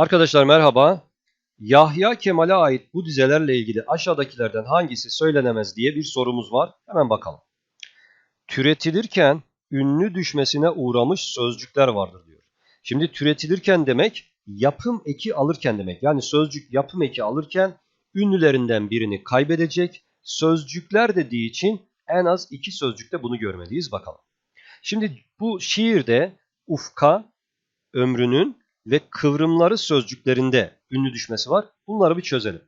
Arkadaşlar merhaba. Yahya Kemal'e ait bu dizelerle ilgili aşağıdakilerden hangisi söylenemez diye bir sorumuz var. Hemen bakalım. Türetilirken ünlü düşmesine uğramış sözcükler vardır diyor. Şimdi türetilirken demek yapım eki alırken demek. Yani sözcük yapım eki alırken ünlülerinden birini kaybedecek. Sözcükler dediği için en az iki sözcükte bunu görmeliyiz. Bakalım. Şimdi bu şiirde ufka, ömrünün ve kıvrımları sözcüklerinde ünlü düşmesi var. Bunları bir çözelim.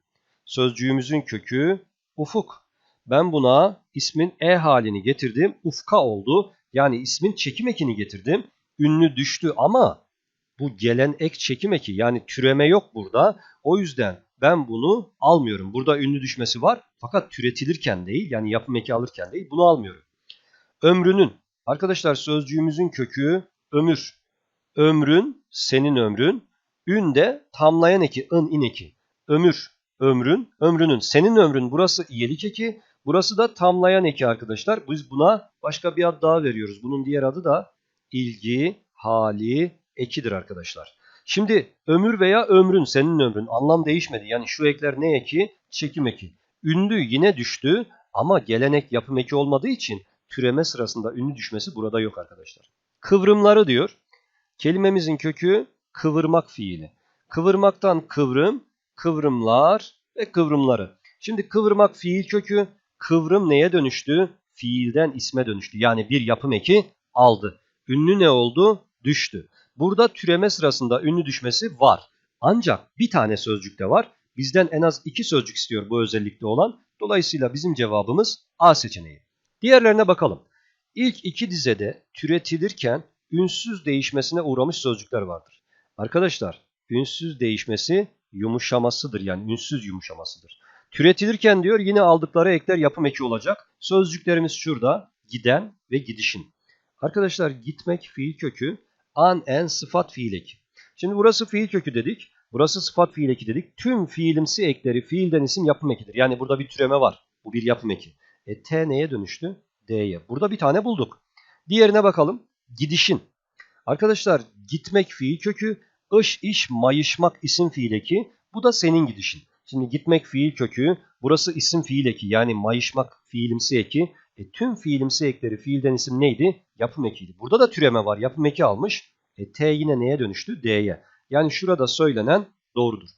Sözcüğümüzün kökü ufuk. Ben buna ismin e halini getirdim. Ufka oldu. Yani ismin çekim ekini getirdim. Ünlü düştü ama bu gelen ek çekim eki yani türeme yok burada. O yüzden ben bunu almıyorum. Burada ünlü düşmesi var fakat türetilirken değil yani yapım eki alırken değil bunu almıyorum. Ömrünün arkadaşlar sözcüğümüzün kökü ömür. Ömrün senin ömrün. Ün de tamlayan eki ın in eki. Ömür ömrün ömrünün senin ömrün burası iyelik eki. Burası da tamlayan eki arkadaşlar. Biz buna başka bir ad daha veriyoruz. Bunun diğer adı da ilgi, hali, ekidir arkadaşlar. Şimdi ömür veya ömrün senin ömrün anlam değişmedi. Yani şu ekler ne eki? Çekim eki. Ünlü yine düştü ama gelenek yapım eki olmadığı için türeme sırasında ünlü düşmesi burada yok arkadaşlar. Kıvrımları diyor. Kelimemizin kökü kıvırmak fiili. Kıvırmaktan kıvrım, kıvrımlar ve kıvrımları. Şimdi kıvırmak fiil kökü, kıvrım neye dönüştü? Fiilden isme dönüştü. Yani bir yapım eki aldı. Ünlü ne oldu? Düştü. Burada türeme sırasında ünlü düşmesi var. Ancak bir tane sözcükte var. Bizden en az iki sözcük istiyor bu özellikte olan. Dolayısıyla bizim cevabımız A seçeneği. Diğerlerine bakalım. İlk iki dizede türetilirken ünsüz değişmesine uğramış sözcükler vardır. Arkadaşlar ünsüz değişmesi yumuşamasıdır yani ünsüz yumuşamasıdır. Türetilirken diyor yine aldıkları ekler yapım eki olacak. Sözcüklerimiz şurada giden ve gidişin. Arkadaşlar gitmek fiil kökü an en sıfat fiil eki. Şimdi burası fiil kökü dedik. Burası sıfat fiil eki dedik. Tüm fiilimsi ekleri fiilden isim yapım ekidir. Yani burada bir türeme var. Bu bir yapım eki. E T neye dönüştü? D'ye. Burada bir tane bulduk. Diğerine bakalım. Gidişin. Arkadaşlar gitmek fiil kökü, ış, iş, mayışmak isim fiil eki. Bu da senin gidişin. Şimdi gitmek fiil kökü, burası isim fiil eki yani mayışmak fiilimsi eki. E, tüm fiilimsi ekleri fiilden isim neydi? Yapım ekiydi. Burada da türeme var. Yapım eki almış. E, T yine neye dönüştü? D'ye. Yani şurada söylenen doğrudur.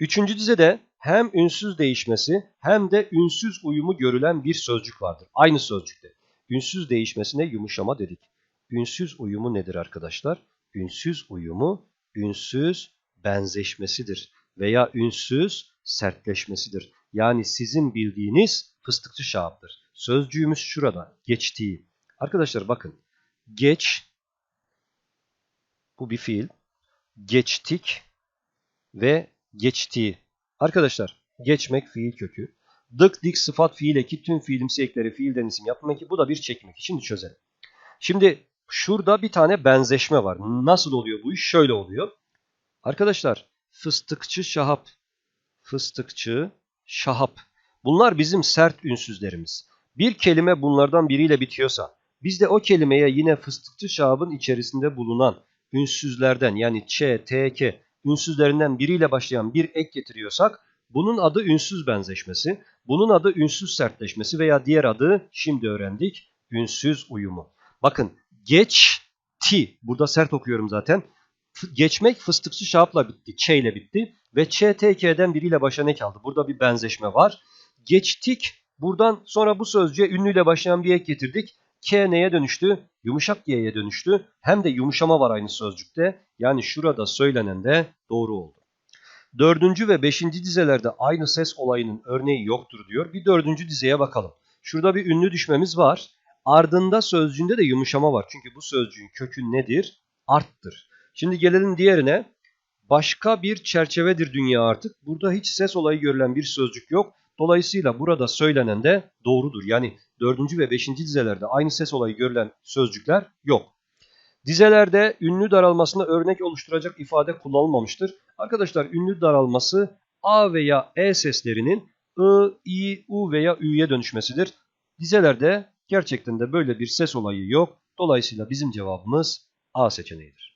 Üçüncü dizede hem ünsüz değişmesi hem de ünsüz uyumu görülen bir sözcük vardır. Aynı sözcükte. Ünsüz değişmesine yumuşama dedik. Ünsüz uyumu nedir arkadaşlar? Ünsüz uyumu ünsüz benzeşmesidir veya ünsüz sertleşmesidir. Yani sizin bildiğiniz fıstıkçı şahaptır. Sözcüğümüz şurada. Geçtiği. Arkadaşlar bakın. Geç bu bir fiil. Geçtik ve geçtiği. Arkadaşlar geçmek fiil kökü. Dık dik sıfat fiil eki tüm fiilimsi ekleri fiilden isim yapım eki. Bu da bir çekim eki. Şimdi çözelim. Şimdi şurada bir tane benzeşme var. Nasıl oluyor bu iş? Şöyle oluyor. Arkadaşlar fıstıkçı şahap, fıstıkçı şahap. Bunlar bizim sert ünsüzlerimiz. Bir kelime bunlardan biriyle bitiyorsa biz de o kelimeye yine fıstıkçı şahabın içerisinde bulunan ünsüzlerden yani ç, t, k ünsüzlerinden biriyle başlayan bir ek getiriyorsak bunun adı ünsüz benzeşmesi, bunun adı ünsüz sertleşmesi veya diğer adı şimdi öğrendik ünsüz uyumu. Bakın geçti. Burada sert okuyorum zaten. Geçmek fıstıkçı şahapla bitti. Ç ile bitti. Ve ç, t, biriyle başa ne kaldı? Burada bir benzeşme var. Geçtik. Buradan sonra bu sözcüğe ünlüyle başlayan bir ek getirdik. K neye dönüştü? Yumuşak Y'ye dönüştü. Hem de yumuşama var aynı sözcükte. Yani şurada söylenen de doğru oldu. Dördüncü ve beşinci dizelerde aynı ses olayının örneği yoktur diyor. Bir dördüncü dizeye bakalım. Şurada bir ünlü düşmemiz var. Ardında sözcüğünde de yumuşama var. Çünkü bu sözcüğün kökü nedir? Arttır. Şimdi gelelim diğerine. Başka bir çerçevedir dünya artık. Burada hiç ses olayı görülen bir sözcük yok. Dolayısıyla burada söylenen de doğrudur. Yani 4. ve 5. dizelerde aynı ses olayı görülen sözcükler yok. Dizelerde ünlü daralmasına örnek oluşturacak ifade kullanılmamıştır. Arkadaşlar ünlü daralması A veya E seslerinin I, I, U veya Ü'ye dönüşmesidir. Dizelerde gerçekten de böyle bir ses olayı yok. Dolayısıyla bizim cevabımız A seçeneğidir.